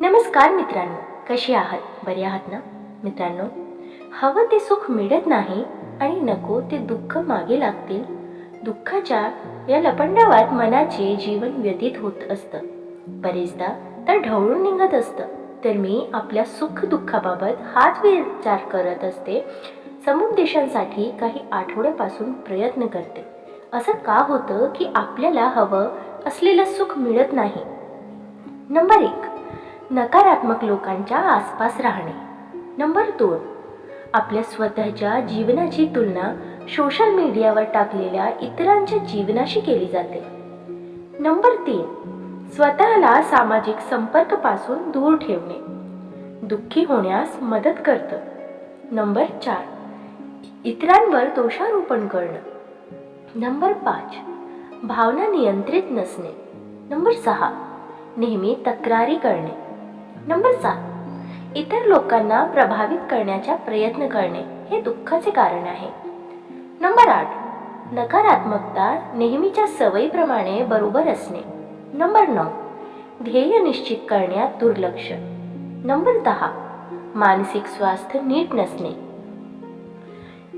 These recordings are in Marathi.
नमस्कार मित्रांनो कशी आहात? बरे आहात ना? मित्रांनो हवं ते सुख मिळत नाही आणि नको ते दुःख मागे लागतील. दुःखाच्या या लपंडावात मनाचे जीवन व्यतीत होत असतं. बरेचदा तर ढवळून निघत असतं. तर मी आपल्या सुख दुःखाबाबत हाच विचार करत असते. समुपदेशांसाठी काही आठवड्यापासून प्रयत्न करते. असं का होतं की आपल्याला हवं असलेलं सुख मिळत नाही? नंबर एक नकारात्मक लोकांच्या आसपास राहणे. नंबर दोन आपल्या स्वतःच्या जीवनाची तुलना सोशल मीडियावर टाकलेल्या इतरांच्या जीवनाशी केली जाते. नंबर तीन स्वतःला सामाजिक संपर्कपासून दूर ठेवणे. दुःखी होण्यास मदत करतं. नंबर चार इतरांवर दोषारोपण करणं. नंबर पाच भावना नियंत्रित नसणे. नंबर सहा नेहमी तक्रारी करणे. नंबर सात. इतर लोकांना प्रभावित करण्याचा प्रयत्न करणे हे दुःखाचे कारण आहे. नंबर आठ. नकारात्मकता नेहमीच्या सवयीप्रमाणे बरोबर असणे. नंबर नऊ. ध्येय निश्चित करण्यात दुर्लक्ष. नंबर दहा. मानसिक स्वास्थ्य नीट नसणे.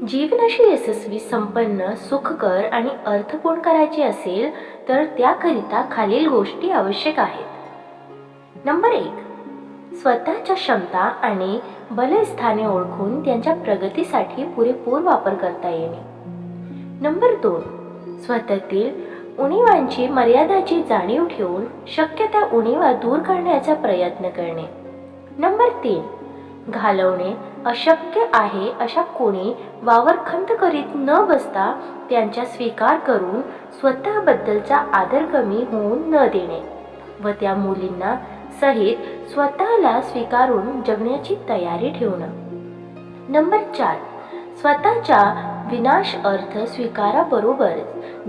जीवनाशी यशस्वी संपन्न सुखकर आणि अर्थपूर्ण करायचे असेल तर त्याकरिता खालील गोष्टी आवश्यक आहेत. नंबर एक. स्वतःच्या क्षमता आणि बलस्थाने ओळखून त्यांच्या प्रगतीसाठी पुरेपूर वापर करता येणे. नंबर दोन स्वतःतील उणीवांची मर्यादाची जाणीव ठेवून शक्य त्या उणीवा दूर करण्याचा प्रयत्न करणे. नंबर तीन घालवणे अशक्य आहे अशा कोणी वावर खंत करीत न बसता त्यांचा स्वीकार करून स्वतःबद्दलचा आदर कमी होऊन न देणे व त्या मुलींना सहित स्वतःला स्वीकारून जगण्याची तयारी ठेवणं. नंबर चार. स्वतःच्या विनाश अर्थ स्वीकाराबरोबर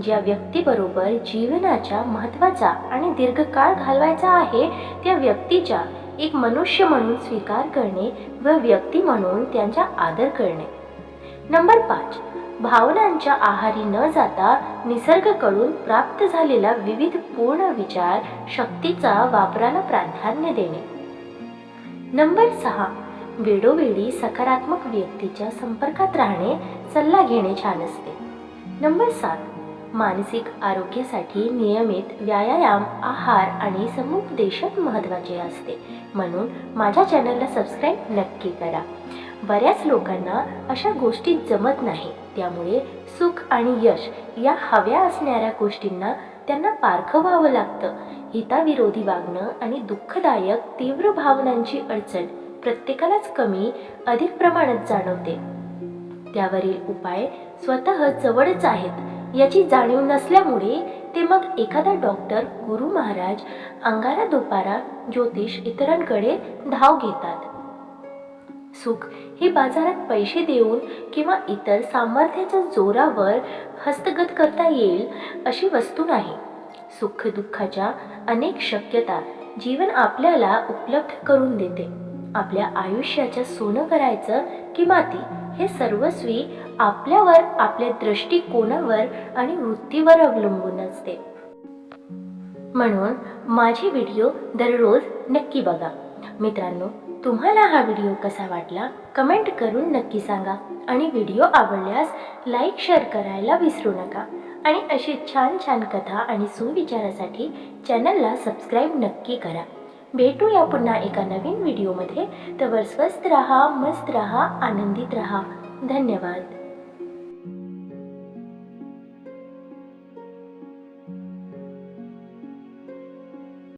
ज्या व्यक्तीबरोबर जीवनाच्या महत्त्वाचा आणि दीर्घकाळ घालवायचा आहे त्या व्यक्तीच्या एक मनुष्य म्हणून स्वीकार करणे व व्यक्ती म्हणून त्यांचा आदर करणे. नंबर पाच. भावनांच्या आहारी न जाता निसर्गाकडून प्राप्त झालेला विविध पूर्ण विचार शक्तीचा वापराला प्राधान्य देणे. नंबर सहा. वेळोवेळी सकारात्मक व्यक्तीच्या संपर्कात राहणे सल्ला घेणे छान असते. नंबर सात. मानसिक आरोग्यासाठी नियमित व्यायाम आहार आणि समुपदेशन महत्त्वाचे असते. म्हणून माझ्या चॅनलला सबस्क्राईब नक्की करा. बऱ्याच लोकांना अशा गोष्टी जमत नाही. त्यामुळे सुख आणि यश या हव्या असणाऱ्या गोष्टींना त्यांना पारखवावं व्हावं लागतं. हिताविरोधी वागणं आणि दुःखदायक तीव्र भावनांची अडचण प्रत्येकालाच कमी अधिक प्रमाणात जाणवते. त्यावरील उपाय स्वतः जवळच आहेत. याची जाणीव नसल्यामुळे ते मग एखादा डॉक्टर गुरु महाराज अंगारा दुपारा ज्योतिष इतरांकडे धाव घेतात. सुख हे बाजारात पैसे देऊन किंवा इतर सामर्थ्याच्या जोरावर हस्तगत करता येईल अशी वस्तू नाही. सुख दुःखाच्या अनेक शक्यता जीवन आपल्याला उपलब्ध करून देते. आपल्या आयुष्याचं सोनं करायचं की माती हे सर्वस्वी आपल्यावर आपल्या दृष्टिकोनावर आणि वृत्तीवर अवलंबून असते. म्हणून माझे व्हिडिओ दररोज नक्की बघा. मित्रांनो तुम्हाला हा व्हिडिओ कसा वाटला? कमेंट करून नक्की सांगा. आणि व्हिडिओ आवडल्यास लाईक शेअर करायला विसरू नका. आणि अशी छान छान कथा आणि सुविचारासाठी चॅनलला सबस्क्राईब नक्की करा. भेटूया पुन्हा एका नवीन व्हिडिओमध्ये. तवर स्वस्त रहा मस्त रहा आनंदित रहा. धन्यवाद.